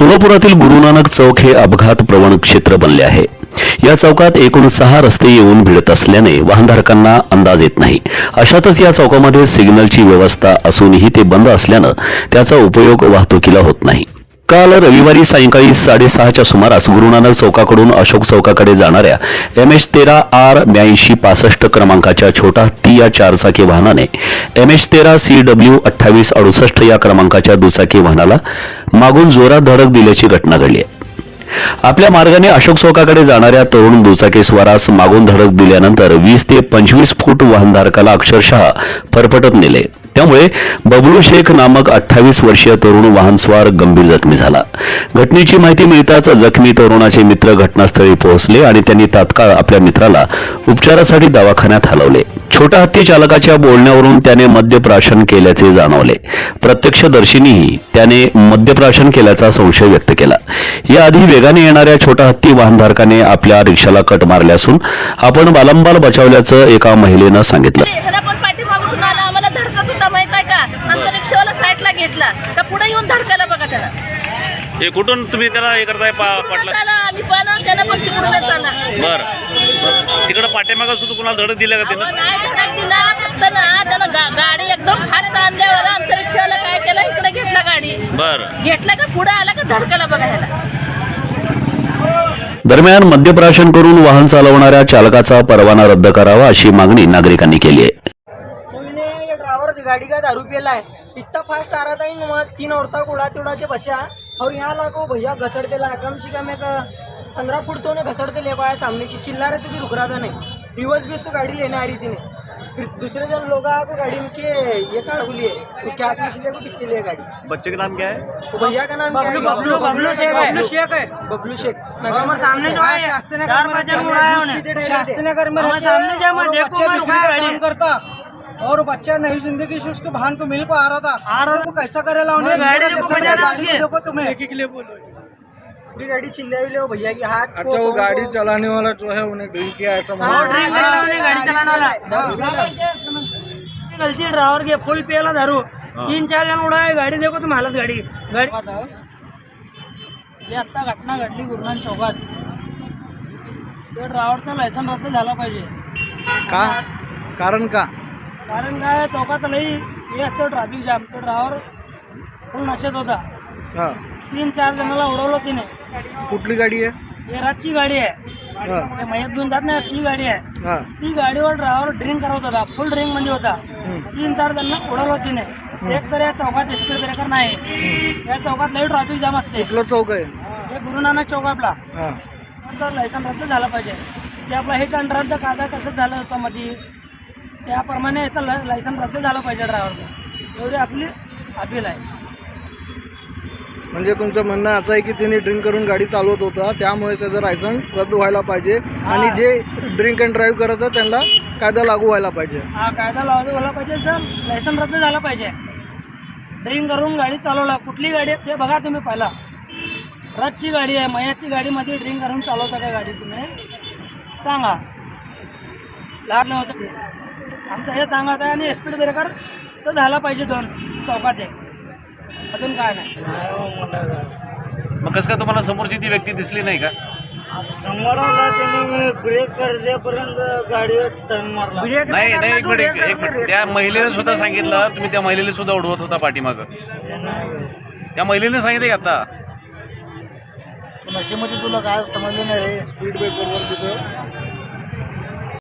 सोलापुरातील गुरुनानक चौक हे अपघात प्रवण क्षेत्र बनले आहे. या चौकात एकूण सहा रस्ते येऊन भिडत असल्याने वाहनधारकांना अंदाज येत नाही. अशातच या चौकामध्ये सिग्नलची व्यवस्था असूनही ते बंद असल्यानं त्याचा उपयोग वाहतुकीला होत नाही. काल रविवारी सायंकाळी साडेसहाच्या सुमारास गुरुनानक चौकाकडून अशोक चौकाकडे जाणाऱ्या एम एच तेरा आर ब्याऐंशी पासष्ट क्रमांकाच्या छोटा हत्ती या चारचाकी वाहनाने एम एच तेरा सी डब्ल्यू अठ्ठावीस अडुसष्ट या क्रमांकाच्या दुचाकी वाहनाला मागून जोरात धडक दिल्याची घटना घडली आहे. आपल्या मार्गाने अशोक चौकाकडे जाणाऱ्या तरुण दुचाकीस्वारास मागून धडक दिल्यानंतर वीस ते पंचवीस फूट वाहनधारकाला अक्षरशः फरफटत नेले. त्यामुळे बबलू शेख नामक अठ्ठावीस वर्षीय तरुण वाहनस्वार गंभीर जखमी झाला. घटनेची माहिती मिळताच जखमी तरुणाचे मित्र घटनास्थळी पोहोचले आणि त्यांनी तात्काळ आपल्या मित्राला उपचारासाठी दवाखान्यात हलवले. छोटा हत्ती चालकाच्या बोलण्यावरून त्याने मद्यप्राशन केल्याचे जाणवले. प्रत्यक्षदर्शींनीही त्याने मद्यप्राशन केल्याचा संशय व्यक्त केला. याआधी वेगाने येणाऱ्या छोटा हत्ती वाहनधारकाने आपल्या रिक्षाला कट मारले असून आपण बालंबाल बचावल्याचं एका महिलेनं सांगितलं ह्याला पण पाठीमागून आला आम्हाला धडकत होता माहीत आहे का नंतर रिक्षावाला साईडला घेतला का पुढे येऊन धडकायला बघा त्याला. हे कुठून तुम्ही त्याला हे करताय पा पाटला? आला आम्ही पण त्याला पण तिकडूनच आला बर. तिकडं पाठीमागं सुद्धा कुणाला धडक दिल्या का त्यानं नाही धडक दिला फक्त ना त्यानं गा- गाडी एकदम फास्ट आणल्यावर आमच्या रिक्षावाला काय केलं इकडे घेतला गाडी. बर. घेतला का पुढे आला का धडकायला बघा ह्याला. दरम्यान मद्यप्राशन करून वाहन चालवणाऱ्या चालकाचा परवाना रद्द करावा अशी मागणी नागरिकांनी केली आहे. ये ड्राइवर गाड़ी का दारू पियला है इतना फास्ट आ रहा था इन वहाँ तीन औरतों को उड़ाते उड़ाते बचा और यहाँ ला को भैया घसड़ते ला कम से कम एक पंद्रह फुट तो उन्हें घसड़ते ले पाया सामने से चिल्ला रहे थे भी रुक रहा था नहीं. रिवर्स भी उसको गाड़ी लेने आ रही थी नहीं फिर दूसरे जन लोग आके गाड़ी में के ये काढ़ लिए उसके हाथ में ले पीछे लिए गाड़ी. बच्चे का नाम क्या है? भैया का नाम बबलू बबलू बबलू शेख है. बबलू शेख है. बबलू शेख. नगर सामने जो है शास्त्री नगर में उड़ाया शास्त्री नगर में सामने जो मैं देखो मैं रुका काम करता और बच्चा नई जिंदगी से उसके भान को मिल को आ रहा था। आ रहा को कैसा करेला उन्हें। गाड़ी देखो तुम्हें। एक के लिए बोलो। पूरी गाड़ी चिल्ला ले वो भैया की हाथ अच्छा वो गाड़ी चलाने वाला जो है उन्हें ड्रिंक किया ऐसा गाड़ी चलाने वाला। गलती ड्राइवर के फुल पियाला दारू तीन चार जण उडाय गाडी देखो तुम्ही हालत गाडी। गाडी जे आत्ता घटना घडली गुरुनान चौकात। ते ड्रायव्हरचं लायसन रद्द झाला पाहिजे। का? कारण का? कारण काय चौकात लई हे असतं ट्रॅफिक जाम तो ड्रायव्हर फुल नशेत होता. हा. तीन चार जणाला उडवलं तिने. कुठली गाडी आहे? हे रातची गाडी आहे. हा. ते मयत घेऊन जात नाही ती गाडी आहे. हा. ती गाडीवर ड्रायव्हर ड्रिंक करत होता फुल ड्रिंकमध्ये होता. तीन चार जण उडवलं तिने. एक तर या चौकात स्पीड ब्रेकर नाही. या चौकात लई ट्रॅफिक जाम असते. कुठलं चौक आहे? हे गुरुनानक चौक आपला. हा. तर लायसन रद्द झालं पाहिजे. ते आपला हिट अँड रद्द कायदा कसं झालं होतं मध्ये त्याप्रमाणे याचं ला- लायसन रद्द झालं पाहिजे ड्रायव्हरचं एवढी आपली अपील आहे. म्हणजे तुमचं म्हणणं असं आहे की तिने ड्रिंक करून गाडी चालवत होता त्यामुळे त्याचं लायसन्स रद्द व्हायला पाहिजे. आणि जे ड्रिंक अँड ड्राईव्ह करत आहेत त्यांना कायदा लागू व्हायला पाहिजे. हा कायदा लागू झाला पाहिजे तर लायसन रद्द झालं पाहिजे. ड्रिंक करून गाडी चालवला कुठली गाडी आहे ते बघा तुम्ही पहिला. रथची गाडी आहे मयाची गाडीमध्ये ड्रिंक करून चालवता का गाडी तुम्ही? सांगा. लागलं होतं ते आमचं हे सांगत आहे आणि स्पीड ब्रेकर तर झाला पाहिजे दोन चौकात एक. अजून काय नाही. मग कसं काय तुम्हाला समोरची ती व्यक्ती दिसली नाही का? समोर त्यांनी ब्रेक करजेपर्यंत गाडीवर टर्न मारला. नाही नाही एक मिनिट एक मिनिट. त्या महिलेने सुद्धा सांगितलं तुम्ही त्या महिलेला सुद्धा उडवत होता पाठीमागं. त्या महिलेने सांगितलं की आता? नशेमध्ये तुला काय समजलं नाही रे स्पीड ब्रेकरवर तिथं?